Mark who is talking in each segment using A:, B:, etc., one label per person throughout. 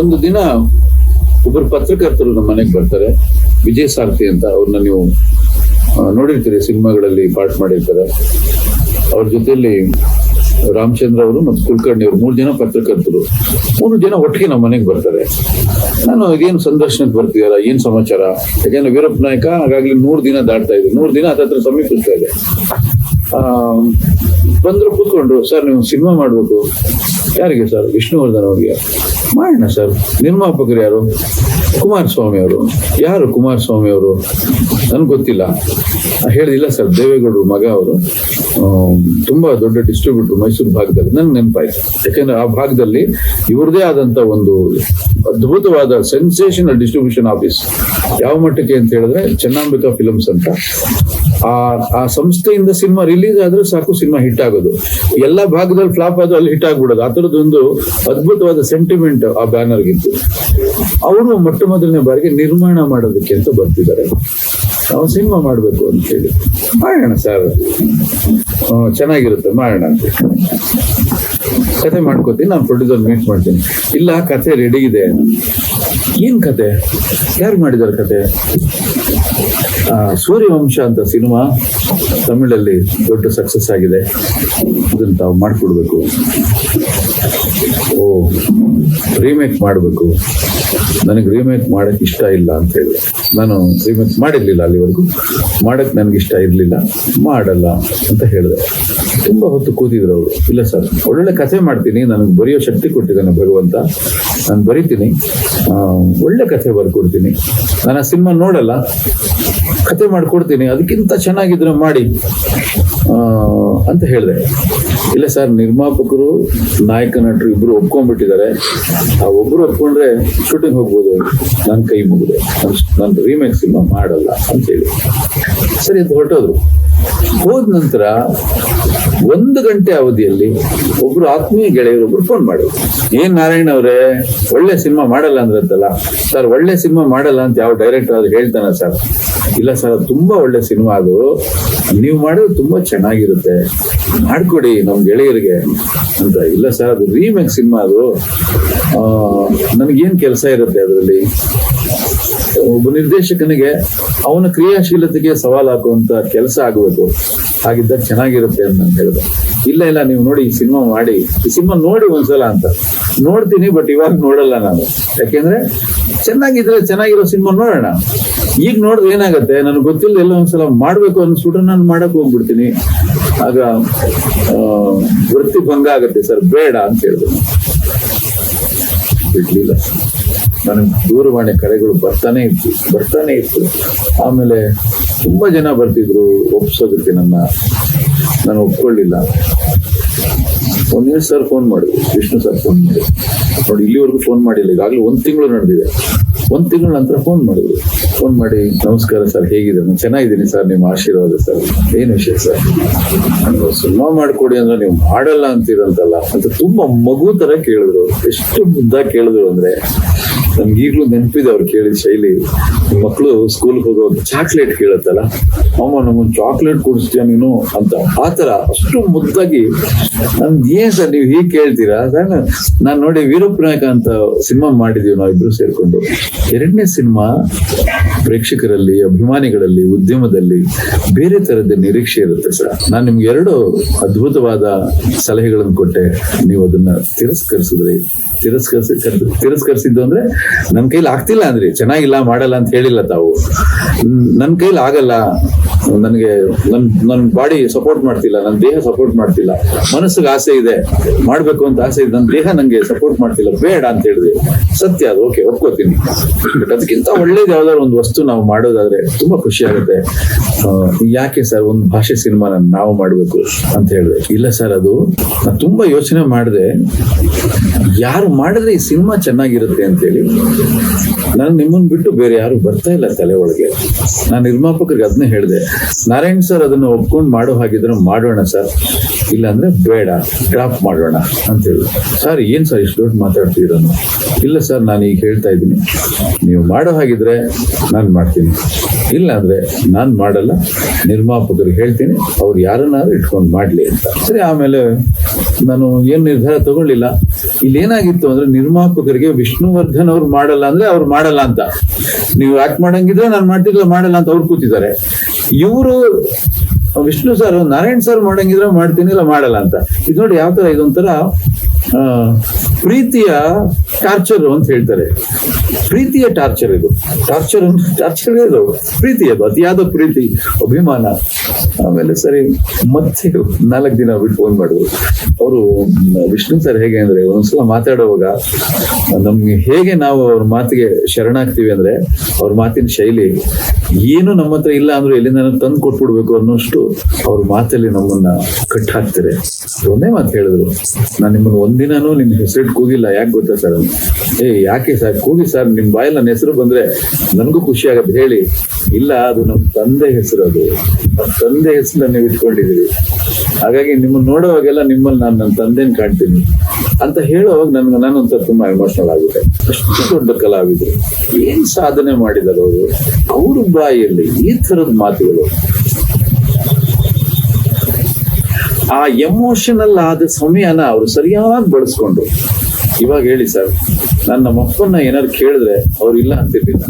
A: ಒಂದು ದಿನ ಒಬ್ಬರು ಪತ್ರಕರ್ತರು ನಮ್ಮ ಮನೆಗೆ ಬರ್ತಾರೆ. ವಿಜಯ್ ಸಾರಥಿ ಅಂತ ಅವ್ರನ್ನ ನೀವು ನೋಡಿರ್ತೀರಿ, ಸಿನಿಮಾಗಳಲ್ಲಿ ಪಾರ್ಟ್ ಮಾಡಿರ್ತಾರೆ. ಅವ್ರ ಜೊತೆಯಲ್ಲಿ ರಾಮಚಂದ್ರ ಅವರು ಮತ್ತು ಕುಲಕರ್ಣಿ ಅವರು ಮೂರು ಜನ ಪತ್ರಕರ್ತರು. ಮೂರು ಜನ ಒಟ್ಟಿಗೆ ನಮ್ಮ ಮನೆಗೆ ಬರ್ತಾರೆ. ನಾನು ಇದೇನು ಸಂದರ್ಶನಕ್ಕೆ ಬರ್ತಿದಾರ ಏನು ಸಮಾಚಾರ? ಯಾಕೆಂದ್ರೆ ವೀರಪ್ಪ ನಾಯಕ ಹಾಗಾಗ್ಲಿ ನೂರು ದಿನ ದಾಟ್ತಾ ಇದೆ ನೂರು ದಿನ ಹತ್ತತ್ರ ಸಮೀಪಿಸ್ತಾ ಇದೆ. ಬಂದ್ರು ಕೂತ್ಕೊಂಡ್ರು ಸರ್, ನೀವು ಸಿನಿಮಾ ಮಾಡ್ಬೇಕು. ಯಾರಿಗೆ ಸರ್? ವಿಷ್ಣುವರ್ಧನ್ ಅವ್ರಿಗೆ. ಮಾಡೋಣ ಸರ್. ನಿರ್ಮಾಪಕರು ಯಾರು? ಕುಮಾರಸ್ವಾಮಿ ಅವರು. ಯಾರು ಕುಮಾರಸ್ವಾಮಿ ಅವರು? ನನ್ಗೆ ಗೊತ್ತಿಲ್ಲ. ಹೇಳಿದಿಲ್ಲ ಸರ್, ದೇವೇಗೌಡರು ಮಗ ಅವರು. ತುಂಬಾ ದೊಡ್ಡ ಡಿಸ್ಟ್ರಿಬ್ಯೂಟರ್ ಮೈಸೂರು ಭಾಗದಲ್ಲಿ. ನನ್ಗೆ ನೆನಪಾಯ್ತು. ಯಾಕಂದ್ರೆ ಆ ಭಾಗದಲ್ಲಿ ಇವ್ರದೇ ಆದಂತ ಒಂದು ಅದ್ಭುತವಾದ ಸೆನ್ಸೇಷನಲ್ ಡಿಸ್ಟ್ರಿಬ್ಯೂಷನ್ ಆಫೀಸ್ ಯಾವ ಮಟ್ಟಕ್ಕೆ ಅಂತ ಹೇಳಿದ್ರೆ ಚೆನ್ನಾಂಬಿಕಾ ಫಿಲಮ್ಸ್ ಅಂತ. ಆ ಸಂಸ್ಥೆಯಿಂದ ಸಿನಿಮಾ ರಿಲೀಸ್ ಆದ್ರೆ ಸಾಕು ಸಿನಿಮಾ ಹಿಟ್ ಆಗೋದು. ಎಲ್ಲ ಭಾಗದಲ್ಲಿ ಫ್ಲಾಪ್ ಆದ್ರೂ ಅಲ್ಲಿ ಹಿಟ್ ಆಗ್ಬಿಡೋದು. ಆ ಥರದ್ದೊಂದು ಅದ್ಭುತವಾದ ಸೆಂಟಿಮೆಂಟ್ ಆ ಬ್ಯಾನರ್ಗಿತ್ತು ಅವರು ಮೊಟ್ಟ ಮೊದಲನೇ ಬಾರಿಗೆ ನಿರ್ಮಾಣ ಮಾಡೋದಕ್ಕೆ ಅಂತ ಬರ್ತಿದ್ದಾರೆ. ನಾವು ಸಿನಿಮಾ ಮಾಡಬೇಕು ಅಂತ ಹೇಳಿ. ಮಾಡೋಣ ಸರ್ ಚೆನ್ನಾಗಿರುತ್ತೆ, ಮಾಡೋಣ ಅಂತ ಕತೆ ಮಾಡ್ಕೋತೀನಿ, ನಾನು ಪ್ರೊಡ್ಯೂಸರ್ ಮೀಟ್ ಮಾಡ್ತೀನಿ. ಇಲ್ಲ ಕತೆ ರೆಡಿ ಇದೆ. ಏನು ಕತೆ? ಯಾರು ಮಾಡಿದಾರೆ ಕತೆ? ಸೂರ್ಯವಂಶ ಅಂತ ಸಿನಿಮಾ ತಮಿಳಲ್ಲಿ ದೊಡ್ಡ ಸಕ್ಸಸ್ ಆಗಿದೆ. ಅದನ್ನ ತಾವು ಮಾಡಿಕೊಡ್ಬೇಕು. ಓ ರೀಮೇಕ್ ಮಾಡಬೇಕು. ನನಗೆ ರೀಮೇಕ್ ಮಾಡಕ್ಕೆ ಇಷ್ಟ ಇಲ್ಲ ಅಂತ ಹೇಳಿದೆ ನಾನು ರೀಮೇಕ್ ಮಾಡಿರಲಿಲ್ಲ ಅಲ್ಲಿವರೆಗೂ. ಮಾಡಕ್ಕೆ ನನಗೆ ಇಷ್ಟ ಇರಲಿಲ್ಲ. ಮಾಡಲ್ಲ ಅಂತ ಹೇಳಿದೆ. ತುಂಬ ಹೊತ್ತು ಕೂತಿದ್ರು ಅವರು. ಇಲ್ಲ ಸರ್, ಒಳ್ಳೊಳ್ಳೆ ಕಥೆ ಮಾಡ್ತೀನಿ. ನನಗೆ ಬರೆಯೋ ಶಕ್ತಿ ಕೊಟ್ಟಿದ್ದಾನೆ ಭಗವಂತ. ನಾನು ಬರಿತೀನಿ. ಒಳ್ಳೆ ಕಥೆ ಬರ್ಕೊಡ್ತೀನಿ. ನಾನು ಆ ಸಿನಿಮಾ ನೋಡಲ್ಲ. ಕತೆ ಮಾಡಿಕೊಡ್ತೀನಿ. ಅದಕ್ಕಿಂತ ಚೆನ್ನಾಗಿದ್ರೆ ಮಾಡಿ. ಅಂತ ಹೇಳಿದೆ. ಇಲ್ಲ ಸರ್, ನಿರ್ಮಾಪಕರು, ನಾಯಕ ನಟರು ಇಬ್ರು ಒಪ್ಕೊಂಡ್ಬಿಟ್ಟಿದ್ದಾರೆ. ಆ ಒಬ್ರು ಒಪ್ಕೊಂಡ್ರೆ ಶೂಟಿಂಗ್ ಹೋಗ್ಬೋದು. ನನ್ನ ಕೈ ಮುಗಿದೆ. ನಾನು ರೀಮೇಕ್ ಸಿನಿಮಾ ಮಾಡಲ್ಲ ಅಂತ ಹೇಳಿ. ಸರಿ, ಅಂತ ಹೊರಟೋದ್ರು. ಹೋದ ನಂತರ ಒಂದು ಗಂಟೆ ಅವಧಿಯಲ್ಲಿ ಒಬ್ರು ಆತ್ಮೀಯ ಗೆಳೆಯರೊಬ್ರು ಫೋನ್ ಮಾಡಿದ್ರು. ಏನ್ ನಾರಾಯಣ ಅವರೇ, ಒಳ್ಳೆ ಸಿನಿಮಾ ಮಾಡಲ್ಲ ಅಂದ್ರಂತಲ್ಲ? ಸರ್ ಒಳ್ಳೆ ಸಿನಿಮಾ ಮಾಡಲ್ಲ ಅಂತ ಯಾವ ಡೈರೆಕ್ಟರ್ ಅದು ಹೇಳ್ತಾನ ಸರ್ ಇಲ್ಲ ಸರ್ ತುಂಬಾ ಒಳ್ಳೆ ಸಿನಿಮಾ ಅದು. ನೀವು ಮಾಡೋದು ತುಂಬಾ ಚೆನ್ನಾಗಿರುತ್ತೆ. ಮಾಡ್ಕೊಡಿ ನಮ್ ಗೆಳೆಯರಿಗೆ ಅಂತ. ಇಲ್ಲ ಸರ್ ಅದು ರೀಮೇಕ್ ಸಿನಿಮಾ ಅದು. ನನಗೇನ್ ಕೆಲಸ ಇರುತ್ತೆ ಅದರಲ್ಲಿ? ಒಬ್ಬ ನಿರ್ದೇಶಕನಿಗೆ ಅವನ ಕ್ರಿಯಾಶೀಲತೆಗೆ ಸವಾಲು ಹಾಕುವಂತ ಕೆಲಸ ಆಗಬೇಕು. ಹಾಗಿದ್ದಾಗ ಚೆನ್ನಾಗಿರುತ್ತೆ ಅಂತ ನಾನು ಹೇಳಿದೆ. ಇಲ್ಲ ಇಲ್ಲ, ನೀವು ನೋಡಿ ಈ ಸಿನಿಮಾ ಮಾಡಿ. ಈ ಸಿನಿಮಾ ನೋಡಿ ಒಂದ್ಸಲ ಅಂತ. ನೋಡ್ತೀನಿ, ಬಟ್ ಇವಾಗ ನೋಡಲ್ಲ ನಾನು. ಯಾಕೆಂದ್ರೆ ಚೆನ್ನಾಗಿದ್ರೆ ಚೆನ್ನಾಗಿರೋ ಸಿನಿಮಾ ನೋಡೋಣ. ಈಗ ನೋಡಿದ್ರೆ ಏನಾಗುತ್ತೆ? ನನಗೆ ಗೊತ್ತಿಲ್ಲ, ಎಲ್ಲ ಒಂದ್ಸಲ ಮಾಡ್ಬೇಕು ಅನ್ಸ್ಬಿಟ್ರೆ ನಾನು ಮಾಡಕ್ ಹೋಗ್ಬಿಡ್ತೀನಿ. ಆಗ ವೃತ್ತಿ ಭಂಗ ಆಗುತ್ತೆ ಸರ್, ಬೇಡ ಅಂತ ಹೇಳಿದ್ರು ಬಿಡ್ಲಿಲ್ಲ ನನಗೆ ದೂರವಾಣಿ ಕರೆಗಳು ಬರ್ತಾನೆ ಇತ್ತು ಬರ್ತಾನೆ ಇತ್ತು. ಆಮೇಲೆ ತುಂಬ ಜನ ಬರ್ತಿದ್ರು, ಒಪ್ಸೋದಕ್ಕೆ ನನ್ನ, ನಾನು ಒಪ್ಕೊಳ್ಳಿಲ್ಲ. ಒಂದೇ ಸರ್ ಫೋನ್ ಮಾಡಿದ್ರು, ವಿಷ್ಣು ಸರ್ ಫೋನ್ ಮಾಡಿ ನೋಡಿ, ಇಲ್ಲಿವರೆಗೂ ಫೋನ್ ಮಾಡಿಲ್ಲ, ಈಗಾಗಲೇ ಒಂದು ತಿಂಗಳು ನಡೆದಿದೆ. ಒಂದು ತಿಂಗಳ ನಂತರ ಫೋನ್ ಮಾಡಿದ್ರು. ಫೋನ್ ಮಾಡಿ, ನಮಸ್ಕಾರ ಸರ್, ಹೇಗಿದೆ? ನಾನು ಚೆನ್ನಾಗಿದ್ದೀನಿ ಸರ್, ನಿಮ್ಮ ಆಶೀರ್ವಾದ ಸರ್. ಏನು ವಿಷಯ ಸರ್? ನಾನು ಸಿನಿಮಾ ಮಾಡಿಕೊಡಿ ಅಂದ್ರೆ ನೀವು ಮಾಡಲ್ಲ ಅಂತೀರಂತಲ್ಲ ಅಂತ ತುಂಬಾ ಮಗು ತರ ಕೇಳಿದ್ರು. ಎಷ್ಟು ಮುದ್ದ ಕೇಳಿದ್ರು ಅಂದ್ರೆ ನನ್ಗೆ ಈಗ್ಲೂ ನೆನಪಿದೆ ಅವ್ರು ಕೇಳಿದ ಶೈಲಿ. ಮಕ್ಕಳು ಸ್ಕೂಲ್ ಹೋಗೋ ಚಾಕ್ಲೇಟ್ ಕೇಳತ್ತಲ್ಲ? ಅಮ್ಮ, ನಮಗೊಂದು ಚಾಕ್ಲೇಟ್ ಕೊಡಿಸ್ತೀಯ ನೀನು ಅಂತ. ಆತರ ಅಷ್ಟು ಮುದ್ದಾಗಿ. ನನ್ಗೆ ಏನ್ ಸರ್ ನೀವು ಹೀಗೆ ಕೇಳ್ತೀರಾ? ನಾನು ನೋಡಿ ವೀರಪ್ಪ ನಾಯಕ ಅಂತ ಸಿನಿಮಾ ಮಾಡಿದೀವಿ ನಾವಿಬ್ರು ಸೇರ್ಕೊಂಡು. ಎರಡನೇ ಸಿನಿಮಾ ಪ್ರೇಕ್ಷಕರಲ್ಲಿ, ಅಭಿಮಾನಿಗಳಲ್ಲಿ, ಉದ್ಯಮದಲ್ಲಿ ಬೇರೆ ತರದ ನಿರೀಕ್ಷೆ ಇರುತ್ತೆ ಸರ್. ನಾನು ನಿಮ್ಗೆ ಎರಡು ಅದ್ಭುತವಾದ ಸಲಹೆಗಳನ್ನು ಕೊಟ್ಟೆ. ನೀವು ಅದನ್ನ ತಿರಸ್ಕರಿಸಿದ್ರಿ, ತಿರಸ್ಕರಿಸಿ, ತಿರಸ್ಕರಿಸಿದ್ದು ಅಂದ್ರೆ ನನ್ನ ಕೈಲಿ ಆಗ್ತಿಲ್ಲ ಅಂದ್ರಿ. ಚೆನ್ನಾಗಿಲ್ಲ, ಮಾಡಲ್ಲ ಅಂತ ಹೇಳಿಲ್ಲ ತಾವು. ನನ್ನ ಕೈಲಿ ಆಗಲ್ಲ. ನನಗೆ ನನ್ನ ನನ್ನ ಬಾಡಿ ಸಪೋರ್ಟ್ ಮಾಡ್ತಿಲ್ಲ ನನ್ನ ದೇಹ ಸಪೋರ್ಟ್ ಮಾಡ್ತಿಲ್ಲ. ಮನಸ್ಸಿಗೆ ಆಸೆ ಇದೆ, ಮಾಡಬೇಕು ಅಂತ ಆಸೆ ಇದೆ ನನ್ನ ದೇಹ ನನಗೆ ಸಪೋರ್ಟ್ ಮಾಡ್ತಿಲ್ಲ, ಬೇಡ ಅಂತ ಹೇಳಿದ್ವಿ. ಸತ್ಯ ಅದು ಓಕೆ ಒಪ್ಕೋತೀನಿ. ಬಟ್ ಅದಕ್ಕಿಂತ ಒಳ್ಳೇದು ಯಾವ್ದಾದ್ರು ಒಂದು ವಸ್ತು ನಾವು ಮಾಡೋದಾದ್ರೆ ತುಂಬಾ ಖುಷಿ ಆಗುತ್ತೆ. ಯಾಕೆ ಸರ್ ಒಂದು ಭಾಷೆ ಸಿನಿಮಾನ ನಾವು ಮಾಡಬೇಕು ಅಂತ ಹೇಳಿದೆ ಇಲ್ಲ ಸರ್, ಅದು ನಾನು ತುಂಬಾ ಯೋಚನೆ ಮಾಡಿದೆ. ಯಾರು ಮಾಡಿದ್ರೆ ಈ ಸಿನಿಮಾ ಚೆನ್ನಾಗಿರುತ್ತೆ ಅಂತೇಳಿ ನಾನು ನಿಮ್ಮನ್ನ ಬಿಟ್ಟು ಬೇರೆ ಯಾರು ಬರ್ತಾ ಇಲ್ಲ ತಲೆ ಒಳಗೆ. ನಾನು ನಿರ್ಮಾಪಕರಿಗೆ ಅದನ್ನೇ ಹೇಳಿದೆ. ನಾರಾಯಣ್ ಸರ್ ಅದನ್ನ ಒಪ್ಕೊಂಡು ಮಾಡೋ ಹಾಗಿದ್ರೆ ಮಾಡೋಣ ಸರ್. ಇಲ್ಲಾಂದ್ರೆ ಬೇಡ ಡ್ರಾಪ್ ಮಾಡೋಣ ಅಂತ ಹೇಳಿ. ಸರ್, ಏನ್ ಸರ್ ಇಷ್ಟು ದೊಡ್ಡ ಮಾತಾಡ್ತಿರೋನು ಇಲ್ಲ ಸರ್, ನಾನು ಈಗ ಹೇಳ್ತಾ ಇದ್ದೀನಿ. ನೀವು ಮಾಡೋ ಹಾಗಿದ್ರೆ ನಾನು ಮಾಡ್ತೀನಿ. ಇಲ್ಲ ಅಂದ್ರೆ ನಾನು ಮಾಡಲ್ಲ ನಿರ್ಮಾಪಕರಿಗೆ ಹೇಳ್ತೀನಿ, ಅವ್ರು ಯಾರನ್ನಾದ್ರೂ ಇಟ್ಕೊಂಡು ಮಾಡ್ಲಿ ಅಂತ. ಸರಿ, ಆಮೇಲೆ ನಾನು ಏನು ನಿರ್ಧಾರ ತಗೊಳ್ಳಿಲ್ಲ. ಇಲ್ಲಿ ಏನಾಗಿತ್ತು ಅಂದ್ರೆ ನಿರ್ಮಾಪಕರಿಗೆ ವಿಷ್ಣುವರ್ಧನ್ ಅವ್ರು ಮಾಡಲ್ಲ ಅಂದ್ರೆ ಅವ್ರು ಮಾಡಲ್ಲ ಅಂತ. ನೀವು ಆಕ್ಟ್ ಮಾಡಂಗಿದ್ರೆ ನಾನು ಮಾಡ್ತಿಲ್ಲ ಮಾಡಲ್ಲ ಅಂತ ಅವ್ರು ಕೂತಿದ್ದಾರೆ. ಇವರು, ವಿಷ್ಣು ಸರ್ ನಾರಾಯಣ್ ಸರ್ ಮಾಡಂಗಿದ್ರೆ ಮಾಡ್ತೀನಿ ಇಲ್ಲ ಮಾಡಲ್ಲ ಅಂತ. ಇದು ನೋಡಿ ಯಾವ ತರ ಇದೊಂಥರ ಪ್ರೀತಿಯ ಟಾರ್ಚರ್ ಅಂತ ಹೇಳ್ತಾರೆ. ಪ್ರೀತಿಯ ಟಾರ್ಚರ್ ಇದು. ಟಾರ್ಚರ್ ಟಾರ್ಚರ್ ಇದು ಪ್ರೀತಿ ಅದು, ಅತಿಯಾದ ಪ್ರೀತಿ, ಅಭಿಮಾನ. ಆಮೇಲೆ ಸರಿ ಮತ್ತೆ ನಾಲ್ಕು ದಿನ ಬಿಟ್ಟು ಫೋನ್ ಮಾಡಿದ್ರು. ಅವರು, ವಿಷ್ಣು ಸರ್ ಹೇಗೆ ಅಂದ್ರೆ, ಒಂದ್ಸಲ ಮಾತಾಡುವಾಗ ನಮ್ಗೆ ಹೇಗೆ ನಾವು ಅವ್ರ ಮಾತಿಗೆ ಶರಣಾಗ್ತೀವಿ ಅಂದ್ರೆ, ಅವ್ರ ಮಾತಿನ ಶೈಲಿ, ಏನು ನಮ್ಮ ಹತ್ರ ಇಲ್ಲ ಅಂದ್ರೆ ಎಲ್ಲಿಂದ ತಂದು ಕೊಟ್ಬಿಡ್ಬೇಕು ಅನ್ನೋಷ್ಟು ಅವ್ರ ಮಾತಲ್ಲಿ ನಮ್ಮನ್ನ ಕಟ್ ಹಾಕ್ತಾರೆ ಒಂದೇ ಮಾತು ಹೇಳಿದ್ರು. ನಾನು ನಿಮ್ಮನ್ನ ಒಂದಿನೂ ನಿಮ್ ಕೂಗಿಲ್ಲ, ಯಾಕೆ ಗೊತ್ತಾ ಸರ್? ಏ, ಯಾಕೆ ಸರ್? ಕೂಗಿ ಸರ್, ನಿಮ್ ಬಾಯಲ್ಲಿ ನನ್ನ ಹೆಸರು ಬಂದ್ರೆ ನನಗೂ ಖುಷಿ ಆಗತ್ತೆ. ಹೇಳಿ. ಇಲ್ಲ, ಅದು ನಮ್ಮ ತಂದೆ ಹೆಸರು ಅದು. ನಮ್ಮ ತಂದೆ ಹೆಸರು ನೀವು ಇಟ್ಕೊಂಡಿದೀವಿ ಹಾಗಾಗಿ ನಿಮ್ಮನ್ನ ನೋಡೋವಾಗೆಲ್ಲ ನಿಮ್ಮಲ್ಲಿ ನಾನು ನನ್ನ ತಂದೆನ ಕಾಣ್ತೀನಿ. ಅಂತ ಹೇಳುವಾಗ ನನ್ಗೆ ನಾನೊಂಥರ ತುಂಬಾ ಎಮೋಷನಲ್ ಆಗುತ್ತೆ. ಅಷ್ಟು ದೊಡ್ಡ ಕಲಾವಿದರು. ಏನ್ ಸಾಧನೆ ಮಾಡಿದಾರೆ ಅವರು? ಅವ್ರ ಬಾಯಲ್ಲಿ ಈ ತರದ ಮಾತುಗಳು. ಆ ಎಮೋಷನಲ್ ಆದ ಸಮಯನ ಅವರು ಸರಿಯಾಗಿ ಬಳಸ್ಕೊಂಡ್ರು. ಇವಾಗ ಹೇಳಿ ಸರ್, ನನ್ನ ಅಪ್ಪನ ಏನಾದ್ರು ಕೇಳಿದ್ರೆ ಅವ್ರು ಇಲ್ಲ ಅಂತಿರ್ಲಿಲ್ಲ.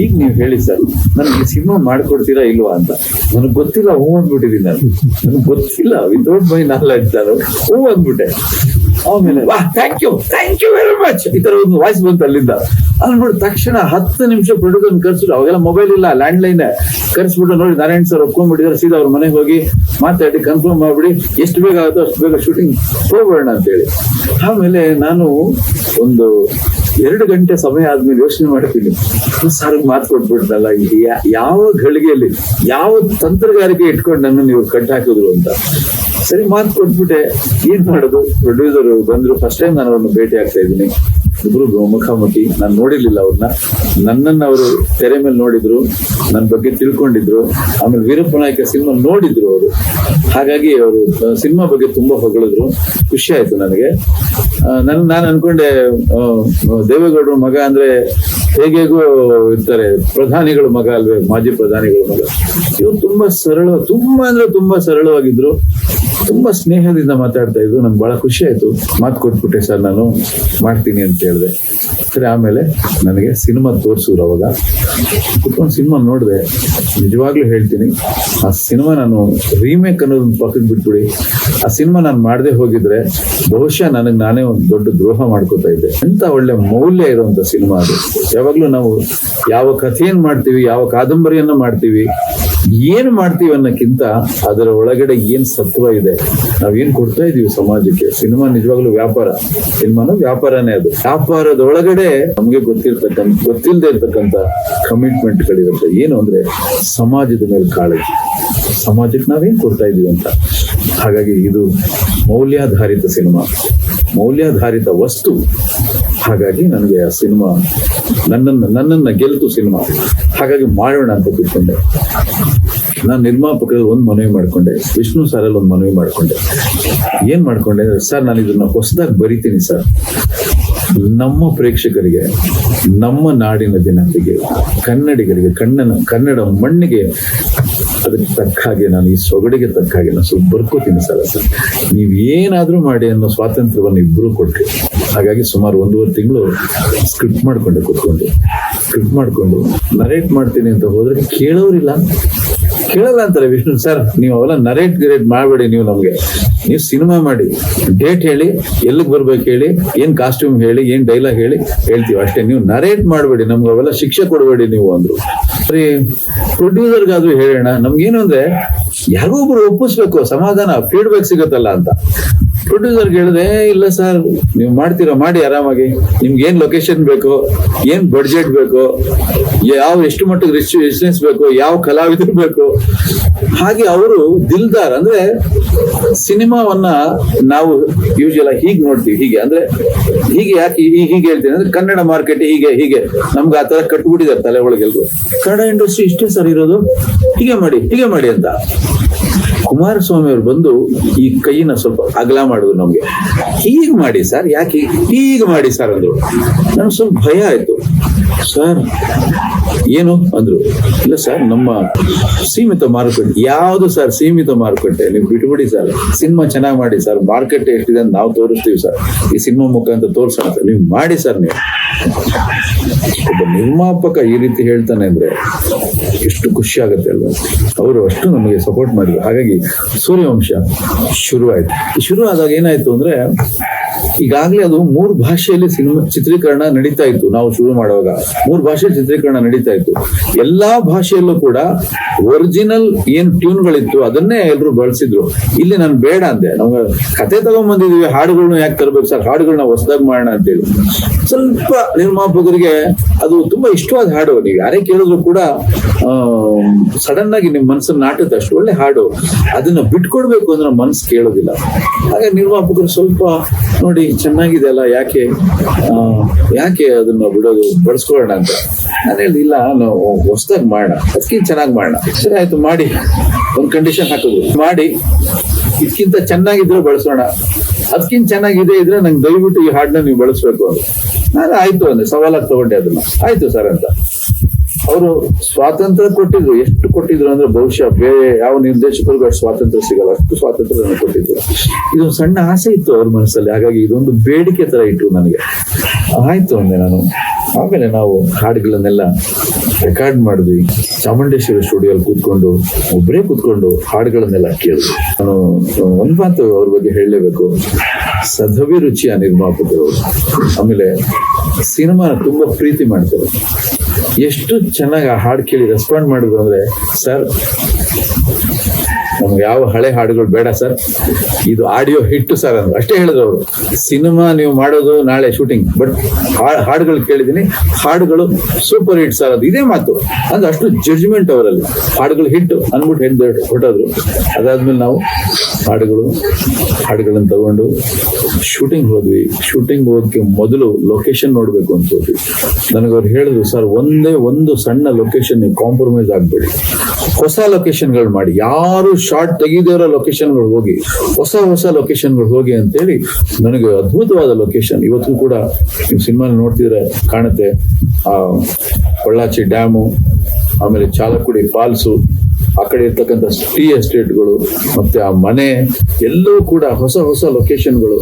A: ಈಗ ನೀವು ಹೇಳಿ ಸರ್, ನನ್ಗೆ ಸಿನಿಮಾ ಮಾಡ್ಕೊಡ್ತೀರಾ ಇಲ್ವಾ ಅಂತ. ನನಗೆ ಗೊತ್ತಿಲ್ಲ, ಹೂ ಅಂದ್ಬಿಟ್ಟಿದ್ದೀನಿ ನಾನು. ನನಗೆ ಗೊತ್ತಿಲ್ಲ ವಿತೌಟ್ ಮೈ ನಾಲ್ ನಾನು ಹೂ ಅಂದ್ಬಿಟ್ಟೆ. ಆಮೇಲೆ ವಾ thank you thank you very much ಈ ತರ ಒಂದು ವಾಯ್ಸ್ ಬಂತು ಅಲ್ಲಿಂದ. ಅಂದ್ಬಿಟ್ಟು ತಕ್ಷಣ ಹತ್ತು ನಿಮಿಷ ಪ್ರೊಡ್ಯೂಸರ್ ಕರ್ಸಿದ್ರು. ಅವಾಗೆಲ್ಲ ಮೊಬೈಲ್ ಇಲ್ಲ ಲ್ಯಾಂಡ್ ಲೈನ್ ಕರ್ಸ್ಬಿಟ್ಟು ನೋಡಿ ನಾರಾಯಣ್ ಸರ್ ಒಪ್ಕೊಂಡ್ಬಿಟ್ಟಿದ್ದಾರೆ. ಸೀದಾ ಅವ್ರ ಮನೆಗೆ ಹೋಗಿ ಮಾತಾಡಿ ಕನ್ಫರ್ಮ್ ಮಾಡಿಬಿಡಿ. ಎಷ್ಟು ಬೇಗ ಆಗುತ್ತೋ ಅಷ್ಟು ಬೇಗ ಶೂಟಿಂಗ್ ಹೋಗೋಣ ಅಂತೇಳಿ. ಆಮೇಲೆ ನಾನು ಒಂದು ಎರಡು ಗಂಟೆ ಸಮಯ ಆದ್ಮೇಲೆ ಯೋಚನೆ ಮಾಡ್ತೀನಿ. ಸರ್ ಮಾತು ಕೊಟ್ಬಿಟ್ನಲ್ಲ ಯಾವ ಘಳಿಗೆಯಲ್ಲಿ, ಯಾವ ತಂತ್ರಗಾರಿಕೆ ಇಟ್ಕೊಂಡು ನನ್ನ ನೀವು ಕಟ್ಟಾಕಿದ್ರು ಅಂತ. ಸರಿ, ಮಾತು ಕೊಟ್ಬಿಟ್ಟೆ. ಏನ್ ಮಾಡೋದು? ಪ್ರೊಡ್ಯೂಸರ್ ಬಂದ್ರು ಫಸ್ಟ್ ಟೈಮ್ ನಾನು ಅವ್ರನ್ನ ಭೇಟಿ ಆಗ್ತಾ ಇದ್ದೀನಿ. ಇಬ್ರು ಮುಖಾಮುಖಿ ನಾನು ನೋಡಿರ್ಲಿಲ್ಲ ಅವ್ರನ್ನ ನನ್ನನ್ನ ಅವರು ತೆರೆ ಮೇಲೆ ನೋಡಿದ್ರು ನನ್ನ ಬಗ್ಗೆ ತಿಳ್ಕೊಂಡಿದ್ರು, ಆಮೇಲೆ ವೀರಪ್ಪ ನಾಯಕ ಸಿನಿಮಾ ನೋಡಿದ್ರು ಅವರು. ಹಾಗಾಗಿ ಅವರು ಸಿನಿಮಾ ಬಗ್ಗೆ ತುಂಬಾ ಹೊಗಳಿದ್ರು. ಖುಷಿ ಆಯ್ತು ನನಗೆ. ನನ್, ನಾನು ಅನ್ಕೊಂಡೆ ದೇವೇಗೌಡರು ಮಗ ಅಂದ್ರೆ ಹೇಗೆಗೂ ಇರ್ತಾರೆ. ಪ್ರಧಾನಿಗಳ ಮಗ ಅಲ್ವೇ, ಮಾಜಿ ಪ್ರಧಾನಿಗಳ ಮಗ. ಇವ್ರು ತುಂಬಾ ಸರಳ, ತುಂಬಾ ಅಂದ್ರೆ ತುಂಬಾ ಸರಳವಾಗಿದ್ರು. ತುಂಬಾ ಸ್ನೇಹದಿಂದ ಮಾತಾಡ್ತಾ ಇದ್ರು. ನಂಗೆ ಬಹಳ ಖುಷಿ ಆಯ್ತು. ಮಾತು ಕೊಟ್ಬಿಟ್ಟೆ ಸರ್ ನಾನು. ಮಾಡ್ತೀನಿ ಅಂತ ಹೇಳಿದೆ. ಸರಿ, ಆಮೇಲೆ ನನಗೆ ಸಿನಿಮಾ ತೋರಿಸಿದ್ರು ಅವಾಗ. ಕುತ್ಕೊಂಡು ಸಿನಿಮಾ ನೋಡಿದೆ. ನಿಜವಾಗ್ಲೂ ಹೇಳ್ತೀನಿ. ಆ ಸಿನಿಮಾ ನಾನು ರೀಮೇಕ್ ಅನ್ನೋದನ್ನ ಪಕ್ಕಕ್ಕೆ ಬಿಟ್ಬಿಡಿ. ಆ ಸಿನಿಮಾ ನಾನು ಮಾಡದೆ ಹೋಗಿದ್ರೆ ಬಹುಶಃ ನನಗೆ ನಾನೇ ಒಂದು ದೊಡ್ಡ ದ್ರೋಹ ಮಾಡ್ಕೋತಾ ಇದ್ದೆ. ಎಂತ ಒಳ್ಳೆ ಮೌಲ್ಯ ಇರುವಂತ ಸಿನಿಮಾ ಅದು. ಯಾವಾಗ್ಲೂ ನಾವು ಯಾವ ಕಥೆಯನ್ನು ಮಾಡ್ತೀವಿ, ಯಾವ ಕಾದಂಬರಿಯನ್ನು ಮಾಡ್ತೀವಿ ಏನ್ ಮಾಡ್ತೀವಿ ಅನ್ನೋಕ್ಕಿಂತ ಅದರ ಒಳಗಡೆ ಏನ್ ಸತ್ವ ಇದೆ? ನಾವೇನ್ ಕೊಡ್ತಾ ಇದೀವಿ ಸಮಾಜಕ್ಕೆ? ಸಿನಿಮಾ ನಿಜವಾಗ್ಲೂ ವ್ಯಾಪಾರ. ಸಿನಿಮಾನು ವ್ಯಾಪಾರನೇ ಅದು. ವ್ಯಾಪಾರದ ಒಳಗಡೆ ನಮ್ಗೆ ಗೊತ್ತಿರ್ತಕ್ಕಂಥ ಗೊತ್ತಿಲ್ಲದೆ ಇರ್ತಕ್ಕಂಥ ಕಮಿಟ್ಮೆಂಟ್ ಗಳಿರುತ್ತೆ ಏನು ಅಂದ್ರೆ ಸಮಾಜದ ಮೇಲೆ ಕಾಳಜಿ. ಸಮಾಜಕ್ಕೆ ನಾವೇನ್ ಕೊಡ್ತಾ ಇದೀವಿ ಅಂತ? ಹಾಗಾಗಿ ಇದು ಮೌಲ್ಯಾಧಾರಿತ ಸಿನಿಮಾ. ಮೌಲ್ಯಾಧಾರಿತ ವಸ್ತು. ಹಾಗಾಗಿ ನನಗೆ ಆ ಸಿನಿಮಾ ನನ್ನನ್ನು ನನ್ನನ್ನು ಗೆಲ್ತು ಸಿನಿಮಾ. ಹಾಗಾಗಿ ಮಾಡೋಣ ಅಂತ ಕೂತ್ಕೊಂಡೆ ನಾನು ನಿರ್ಮಾಪಕರಲ್ಲಿ ಒಂದು ಮನವಿ ಮಾಡಿಕೊಂಡೆ. ವಿಷ್ಣು ಸರಲ್ಲಿ ಒಂದು ಮನವಿ ಮಾಡಿಕೊಂಡೆ. ಏನು ಮಾಡ್ಕೊಂಡೆ ಸರ್, ನಾನು ಇದನ್ನು ಹೊಸದಾಗಿ ಬರಿತೀನಿ ಸರ್. ನಮ್ಮ ಪ್ರೇಕ್ಷಕರಿಗೆ, ನಮ್ಮ ನಾಡಿನ ಜನತೆಗೆ, ಕನ್ನಡಿಗರಿಗೆ, ಕಣ್ಣನ, ಕನ್ನಡ ಮಣ್ಣಿಗೆ ಅದಕ್ಕೆ ತಕ್ಕ ಹಾಗೆ ನಾನು ಈ ಸೊಗಡಿಗೆ ತಕ್ಕ ಹಾಗೆ ನಾನು ಸ್ವಲ್ಪ ಬರ್ಕೋತೀನಿ ಸರ್. ಸರ್ ನೀವು ಏನಾದ್ರೂ ಮಾಡಿ ಅನ್ನೋ ಸ್ವಾತಂತ್ರ್ಯವನ್ನು ಇಬ್ರು ಕೊಟ್ಟರು ಹಾಗಾಗಿ ಸುಮಾರು ಒಂದೂವರೆ ತಿಂಗಳು ಸ್ಕ್ರಿಪ್ಟ್ ಮಾಡ್ಕೊಂಡು ಕೂತ್ಕೊಂಡು ಸ್ಕ್ರಿಪ್ಟ್ ಮಾಡ್ಕೊಂಡು ನರೇಟ್ ಮಾಡ್ತೀನಿ ಅಂತ ಹೋದ್ರೆ ಕೇಳೋರಿಲ್ಲ. ಕೇಳಲ್ಲ ಅಂತಾರೆ ವಿಷ್ಣು ಸರ್ ನೀವು ಅವೆಲ್ಲ ನರೇಟ್ ಗಿರೇಟ್ ಮಾಡಬೇಡಿ ನೀವು ನಮ್ಗೆ. ನೀವು ಸಿನಿಮಾ ಮಾಡಿ ಡೇಟ್ ಹೇಳಿ, ಎಲ್ಲಿಗೆ ಬರ್ಬೇಕು ಹೇಳಿ, ಏನ್ ಕಾಸ್ಟ್ಯೂಮ್ ಹೇಳಿ, ಏನ್ ಡೈಲಾಗ್ ಹೇಳಿ ಹೇಳ್ತೀವಿ. ಅಷ್ಟೇ, ನೀವು ನರೇಟ್ ಮಾಡಬೇಡಿ, ನಮ್ಗೆ ಅವೆಲ್ಲ ಶಿಕ್ಷೆ ಕೊಡಬೇಡಿ ನೀವು ಅಂದ್ರು. ಸರಿ ಪ್ರೊಡ್ಯೂಸರ್ಗಾದ್ರೂ ಹೇಳೋಣ. ನಮ್ಗೇನು ಅಂದ್ರೆ ಯಾರಿಗೋ ಒಪ್ಪಿಸ್ಬೇಕು, ಸಮಾಧಾನ ಫೀಡ್ಬ್ಯಾಕ್ ಸಿಗುತ್ತಲ್ಲ ಅಂತ. ಪ್ರೊಡ್ಯೂಸರ್ಗೆ ಹೇಳಿದೆ ಇಲ್ಲ ಸರ್ ನೀವು ಮಾಡ್ತೀರಾ, ಮಾಡಿ ಆರಾಮಾಗಿ. ನಿಮ್ಗೆ ಏನ್ ಲೊಕೇಶನ್ ಬೇಕು, ಏನ್ ಬಡ್ಜೆಟ್ ಬೇಕು, ಯಾವ, ಎಷ್ಟು ಮಟ್ಟಿಗೆ ರಿಚ್ ರಿಚ್ನೆಸ್ ಬೇಕು, ಯಾವ ಕಲಾವಿದರು ಬೇಕು. ಹಾಗೆ ಅವರು ದಿಲ್ದಾರ್ ಅಂದ್ರೆ ಸಿನಿಮಾವನ್ನ ನಾವು ಯೂಶಲ್ ಹೀಗೆ ನೋಡ್ತೀವಿ, ಹೀಗೆ. ಅಂದ್ರೆ ಹೀಗೆ ಯಾಕೆ ಹೀಗೆ ಹೇಳ್ತೀನಿ ಅಂದ್ರೆ ಕನ್ನಡ ಮಾರ್ಕೆಟ್ ಹೀಗೆ ಹೀಗೆ. ನಮ್ಗೆ ಆ ತರ ಕಟ್ಬಿಟ್ಟಿದ್ದಾರೆ ತಲೆ ಒಳಗೆಲ್ರು. ಕನ್ನಡ ಇಂಡಸ್ಟ್ರಿ ಇಷ್ಟೇ ಸರ್ ಇರೋದು. ಹೀಗೆ ಮಾಡಿ ಹೀಗೆ ಮಾಡಿ ಅಂತ. ಕುಮಾರಸ್ವಾಮಿ ಅವರು ಬಂದು ಈ ಕೈನ ಸ್ವಲ್ಪ ಅಗಲ ಮಾಡಿದ್ರು ನಮ್ಗೆ. ಹೀಗ್ ಮಾಡಿ ಸರ್, ಯಾಕೆ ಹೀಗ್ ಮಾಡಿ ಸರ್ ಅಂದ್ರು. ನಮ್ಗೆ ಸ್ವಲ್ಪ ಭಯ ಆಯ್ತು. ಸರ್, ಏನು ಅಂದ್ರು. ಇಲ್ಲ ಸರ್, ನಮ್ಮ ಸೀಮಿತ ಮಾರುಕಟ್ಟೆ, ಯಾವುದು ಸರ್ ಸೀಮಿತ ಮಾರುಕಟ್ಟೆ, ನೀವು ಬಿಟ್ಬಿಡಿ ಸರ್. ಸಿನಿಮಾ ಚೆನ್ನಾಗಿ ಮಾಡಿ ಸರ್, ಮಾರ್ಕೆಟ್ ಎಷ್ಟಿದೆ ಅಂತ ನಾವು ತೋರಿಸ್ತೀವಿ ಸರ್. ಈ ಸಿನಿಮಾ ಮುಖಾಂತರ ತೋರ್ಸೋಣ ಸರ್. ನೀವು ಮಾಡಿ ಸರ್ ನೀವು. ಒಬ್ಬ ನಿರ್ಮಾಪಕ ಈ ರೀತಿ ಹೇಳ್ತಾನೆ ಅಂದ್ರೆ ಎಷ್ಟು ಖುಷಿ ಆಗುತ್ತೆ ಅಲ್ವಾ? ಅವರು ಅಷ್ಟು ನಮಗೆ ಸಪೋರ್ಟ್ ಮಾಡಿದ್ರು. ಹಾಗಾಗಿ ಸೂರ್ಯವಂಶ ಶುರುವಾಯಿತು. ಶುರು ಆದಾಗ ಏನಾಯ್ತು ಅಂದ್ರೆ ಈಗಾಗಲೇ ಅದು ಮೂರು ಭಾಷೆಯಲ್ಲಿ ಸಿನಿಮಾ ಚಿತ್ರೀಕರಣ ನಡೀತಾ ಇತ್ತು ನಾವು ಶುರು ಮಾಡುವಾಗ. ಮೂರು ಭಾಷೆ ಚಿತ್ರೀಕರಣ ನಡೀತಾ ಇತ್ತು. ಎಲ್ಲಾ ಭಾಷೆಯಲ್ಲೂ ಕೂಡ ಒರಿಜಿನಲ್ ಏನ್ ಟ್ಯೂನ್ಗಳಿತ್ತು ಅದನ್ನೇ ಎಲ್ಲರೂ ಬಳಸಿದ್ರು. ಇಲ್ಲಿ ನಾನು ಬೇಡ ಅಂದೆ. ನಮ್ಗೆ ಕತೆ ತಗೊಂಡ್ಬಂದಿದೀವಿ ಹಾಡುಗಳನ್ನ ಯಾಕೆ ತರಬೇಕು ಸರ್? ಹಾಡುಗಳನ್ನ ಹೊಸದಾಗಿ ಮಾಡೋಣ ಅಂತೇಳಿ. ಸ್ವಲ್ಪ ನಿರ್ಮಾಪಕರಿಗೆ ಅದು ತುಂಬಾ ಇಷ್ಟವಾದ ಹಾಡು. ನೀವು ಯಾರೇ ಕೇಳಿದ್ರು ಕೂಡ ಸಡನ್ ಆಗಿ ನಿಮ್ ಮನಸ್ಸನ್ನ ನಾಟುತ್ತೆ. ಅಷ್ಟು ಒಳ್ಳೆ ಹಾಡು. ಅದನ್ನ ಬಿಟ್ಕೊಡ್ಬೇಕು ಅಂದ್ರೆ ಮನ್ಸು ಕೇಳೋದಿಲ್ಲ. ಹಾಗೆ ನಿರ್ಮಾಪಕರು ಸ್ವಲ್ಪ ನೋಡಿ ಚೆನ್ನಾಗಿದೆ ಅಲ್ಲ ಯಾಕೆ ಯಾಕೆ ಅದನ್ನ ಬಿಡೋದು? ಬಳಸ್ಕೊಳ್ಳೋಣ ಅಂತ. ನಾನು ಹೇಳಿದೆ, ಇಲ್ಲ ನಾವು ಹೊಸದಾಗಿ ಮಾಡೋಣ. ಅದಕ್ಕಿಂತ ಚೆನ್ನಾಗಿ ಮಾಡೋಣ. ಸರಿ, ಆಯ್ತು, ಮಾಡಿ. ಒಂದು ಕಂಡೀಷನ್ ಹಾಕೋದು. ಮಾಡಿ. ಇದಕ್ಕಿಂತ ಚೆನ್ನಾಗಿದ್ರೆ ಬಳಸೋಣ. ಅದಕ್ಕಿಂತ ಚೆನ್ನಾಗಿದೆ ಇದ್ರೆ ನಂಗೆ ದಯವಿಟ್ಟು ಈ ಹಾಡನ್ನ ನೀವು ಬಳಸ್ಬೇಕು ನಾನು ಆಯ್ತು ಅಂದೆ, ಸವಾಲಾಗಿ ತಗೊಂಡೆ ಅದನ್ನ. ಆಯ್ತು, ಸರ್ ಅಂತ. ಅವರು ಸ್ವಾತಂತ್ರ್ಯ ಕೊಟ್ಟಿದ್ರು. ಎಷ್ಟು ಕೊಟ್ಟಿದ್ರು ಅಂದ್ರೆ ಬಹುಶಃ ಬೇರೆ ಯಾವ ನಿರ್ದೇಶಕರಿಗೂ ಅಷ್ಟು ಸ್ವಾತಂತ್ರ್ಯ ಸಿಗಲ್ಲ. ಅಷ್ಟು ಸ್ವಾತಂತ್ರ್ಯ ಕೊಟ್ಟಿದ್ರು. ಇದೊಂದು ಸಣ್ಣ ಆಸೆ ಇತ್ತು ಅವ್ರ ಮನಸ್ಸಲ್ಲಿ. ಹಾಗಾಗಿ ಇದೊಂದು ಬೇಡಿಕೆ ತರ ಇಟ್ಟು ನನಗೆ. ಆಯ್ತು ಅಂದೆ ನಾನು. ಆಮೇಲೆ ನಾವು ಹಾಡುಗಳನ್ನೆಲ್ಲ ರೆಕಾರ್ಡ್ ಮಾಡಿದ್ವಿ. ಚಾಮುಂಡೇಶ್ವರಿ ಸ್ಟುಡಿಯೋಲ್ಲಿ ಕೂತ್ಕೊಂಡು ಒಬ್ಬರೇ ಕೂತ್ಕೊಂಡು ಹಾಡುಗಳನ್ನೆಲ್ಲ ಕೇಳಿದ್ವಿ. ನಾನು ಒಂದು ಮಾತು ಅವ್ರ ಬಗ್ಗೆ ಹೇಳಲೇಬೇಕು. ಸದಭಿರುಚಿಯ ನಿರ್ಮಾಪಕರು. ಆಮೇಲೆ ಸಿನಿಮಾನ ತುಂಬಾ ಪ್ರೀತಿ ಮಾಡ್ತಾರೆ. ಎಷ್ಟು ಚೆನ್ನಾಗಿ ಆ ಹಾಡು ಕೇಳಿ ರೆಸ್ಪಾಂಡ್ ಮಾಡಿದ್ರು ಅಂದ್ರೆ, ಸರ್ ನಮ್ಗೆ ಯಾವ ಹಳೆ ಹಾಡುಗಳು ಬೇಡ ಸರ್. ಇದು ಆಡಿಯೋ ಹಿಟ್ಟು ಸರ್ ಅಂತ ಅಷ್ಟೇ ಹೇಳಿದ್ರು ಅವರು ಸಿನಿಮಾ ನೀವು ಮಾಡೋದು ನಾಳೆ ಶೂಟಿಂಗ್. ಬಟ್ ಹಾಡುಗಳು ಕೇಳಿದೀನಿ ಹಾಡುಗಳು ಸೂಪರ್ ಹಿಟ್ ಸರ್ ಅದು. ಇದೇ ಮಾತು. ಅಂದ್ರೆ ಅಷ್ಟು ಜಡ್ಜ್ಮೆಂಟ್ ಅವರಲ್ಲಿ. ಹಾಡುಗಳು ಹಿಟ್ ಅಂದ್ಬಿಟ್ಟು ಹೆಂಡ್ ಹೊಟ್ಟೋದ್ರು ಅದಾದ್ಮೇಲೆ ನಾವು ಹಾಡುಗಳು, ಹಾಡುಗಳನ್ನ ತಗೊಂಡು ಶೂಟಿಂಗ್ ಹೋದ್ವಿ. ಶೂಟಿಂಗ್ ಹೋಗಕ್ಕೆ ಮೊದಲು ಲೊಕೇಶನ್ ನೋಡ್ಬೇಕು ಅಂತ ಹೋದ್ವಿ. ನನಗೆ ಅವ್ರು ಹೇಳಿದ್ರು, ಸರ್, ಒಂದೇ ಒಂದು ಸಣ್ಣ ಲೊಕೇಶನ್ ನೀವು ಕಾಂಪ್ರಮೈಸ್ ಆಗ್ಬೇಡಿ. ಹೊಸ ಲೊಕೇಶನ್ಗಳು ಮಾಡಿ. ಯಾರು ಶಾರ್ಟ್ ತೆಗಿದಿರೋ ಲೊಕೇಶನ್ಗಳು ಹೋಗಿ, ಹೊಸ ಹೊಸ ಲೊಕೇಶನ್ಗಳು ಹೋಗಿ ಅಂತೇಳಿ ನನಗೆ ಅದ್ಭುತವಾದ ಲೊಕೇಶನ್ ಇವತ್ತು ಕೂಡ ನೀವು ಸಿನಿಮಾ ನೋಡ್ತಿದ್ರೆ ಕಾಣುತ್ತೆ. ಆ ಪೊಳ್ಳಾಚಿ ಡ್ಯಾಮು, ಆಮೇಲೆ ಚಾಲಕ್ಕುಡಿ ಫಾಲ್ಸು, ಆ ಕಡೆ ಇರ್ತಕ್ಕಂಥ ಟೀ ಎಸ್ಟೇಟ್ಗಳು, ಮತ್ತೆ ಆ ಮನೆ ಎಲ್ಲವೂ ಕೂಡ ಹೊಸ ಹೊಸ ಲೊಕೇಶನ್ಗಳು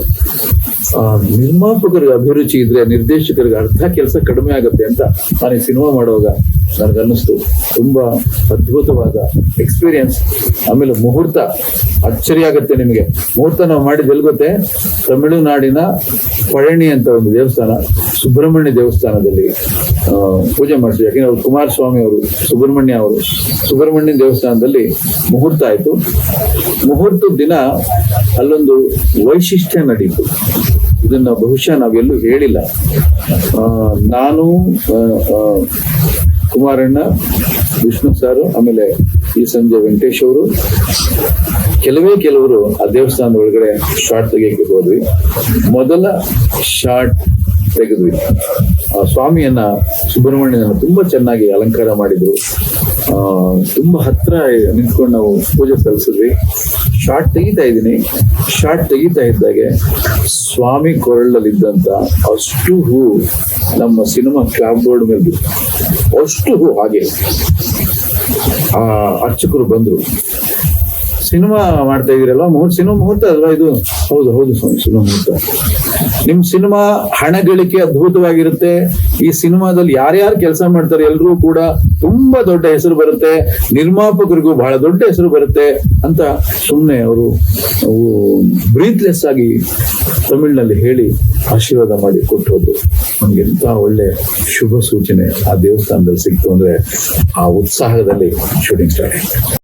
A: ನಿರ್ಮಾಪಕರಿಗೆ ಅಭಿರುಚಿ ಇದ್ರೆ ನಿರ್ದೇಶಕರಿಗೆ ಅರ್ಧ ಕೆಲಸ ಕಡಿಮೆ ಆಗುತ್ತೆ ಅಂತ ನಾನು ಈ ಸಿನಿಮಾ ಮಾಡುವಾಗ ನನಗನ್ನಿಸ್ತು ತುಂಬಾ ಅದ್ಭುತವಾದ ಎಕ್ಸ್ಪೀರಿಯನ್ಸ್ ಆಮೇಲೆ ಮುಹೂರ್ತ ಅಚ್ಚರಿ ಆಗುತ್ತೆ ನಿಮಗೆ. ಮುಹೂರ್ತ ನಾವು ಮಾಡಿದ ಗೊತ್ತೇ? ತಮಿಳುನಾಡಿನ ಪಳಣಿ ಅಂತ ಒಂದು ದೇವಸ್ಥಾನ, ಸುಬ್ರಹ್ಮಣ್ಯ ದೇವಸ್ಥಾನದಲ್ಲಿ ಪೂಜೆ ಮಾಡಿದ್ವಿ ಯಾಕೆಂದ್ರೆ ಅವರು ಕುಮಾರಸ್ವಾಮಿ ಅವರು, ಸುಬ್ರಹ್ಮಣ್ಯ ಅವರು. ಸುಬ್ರಹ್ಮಣ್ಯ ದೇವಸ್ಥಾನದಲ್ಲಿ ಮುಹೂರ್ತ ಆಯ್ತು. ಮುಹೂರ್ತದ ದಿನ ಅಲ್ಲೊಂದು ವೈಶಿಷ್ಟ್ಯ ನಡೀತು. ಇದನ್ನ ಬಹುಶಃ ನಾವೆಲ್ಲೂ ಹೇಳಿಲ್ಲ. ನಾನು ಕುಮಾರಣ್ಣ, ವಿಷ್ಣು ಸರ್, ಆಮೇಲೆ ಈ ಸಂಜೆ ವೆಂಕಟೇಶ್ ಅವರು. ಕೆಲವೇ ಕೆಲವರು ಆ ದೇವಸ್ಥಾನದ ಒಳಗಡೆ ಶಾರ್ಟ್ ತೆಗೆಯಕ್ಕೆ ಹೋದ್ವಿ. ಮೊದಲ ಶಾರ್ಟ್ ತೆಗೆದ್ವಿ. ಸ್ವಾಮಿಯನ್ನ ಸುಬ್ರಹ್ಮಣ್ಯನ ತುಂಬಾ ಚೆನ್ನಾಗಿ ಅಲಂಕಾರ ಮಾಡಿದ್ರು. ಆ, ತುಂಬಾ ಹತ್ರ ನಿಂತ್ಕೊಂಡು ನಾವು ಪೂಜೆ ಸಲ್ಲಿಸಿದ್ವಿ. ಶಾರ್ಟ್ ತೆಗಿತಾ ಇದ್ದೀನಿ. ಶಾರ್ಟ್ ತೆಗಿತಾ ಇದ್ದಾಗೆ ಸ್ವಾಮಿ ಕೊರಳಲ್ಲಿದ್ದಂತ ಅಷ್ಟು ಹೂ ನಮ್ಮ ಸಿನಿಮಾ ಕ್ಲಾಪ್ ಬೋರ್ಡ್ ಮೇಲೆ ಬಿತ್ತು. ಅಷ್ಟು ಹೂ ಹಾಗೆ. ಆ ಅರ್ಚಕರು ಬಂದ್ರು. ಸಿನಿಮಾ ಮಾಡ್ತಾ ಇದೀರಲ್ವಾ? ಮುಹೂರ್ತ ಸಿನಿಮಾ ಮುಹೂರ್ತ ಅಲ್ವಾ ಇದು? ಹೌದು ಹೌದು ಸ್ವಾಮಿ, ಸಿನಿಮಾ ಮುಹೂರ್ತ. ನಿಮ್ ಸಿನಿಮಾ ಹಣ ಗಳಿಕೆ ಅದ್ಭುತವಾಗಿರುತ್ತೆ. ಈ ಸಿನಿಮಾದಲ್ಲಿ ಯಾರ್ಯಾರು ಕೆಲಸ ಮಾಡ್ತಾರೆ ಎಲ್ಲರೂ ಕೂಡ ತುಂಬಾ ದೊಡ್ಡ ಹೆಸರು ಬರುತ್ತೆ. ನಿರ್ಮಾಪಕರಿಗೂ ಬಹಳ ದೊಡ್ಡ ಹೆಸರು ಬರುತ್ತೆ ಅಂತ ಸುಮ್ಮನೆ ಅವರು ಬ್ರೀತ್ಲೆಸ್ ಆಗಿ ತಮಿಳಿನಲ್ಲಿ ಹೇಳಿ ಆಶೀರ್ವಾದ ಮಾಡಿ ಕೊಟ್ಟು ನಮ್ಗೆ ಎಂತ ಒಳ್ಳೆ ಶುಭ ಸೂಚನೆ ಆ ದೇವಸ್ಥಾನದಲ್ಲಿ ಸಿಕ್ತು ಅಂದ್ರೆ ಆ ಉತ್ಸಾಹದಲ್ಲಿ ಶೂಟಿಂಗ್ ಸ್ಟಾರ್ಟ್ ಆಯ್ತು.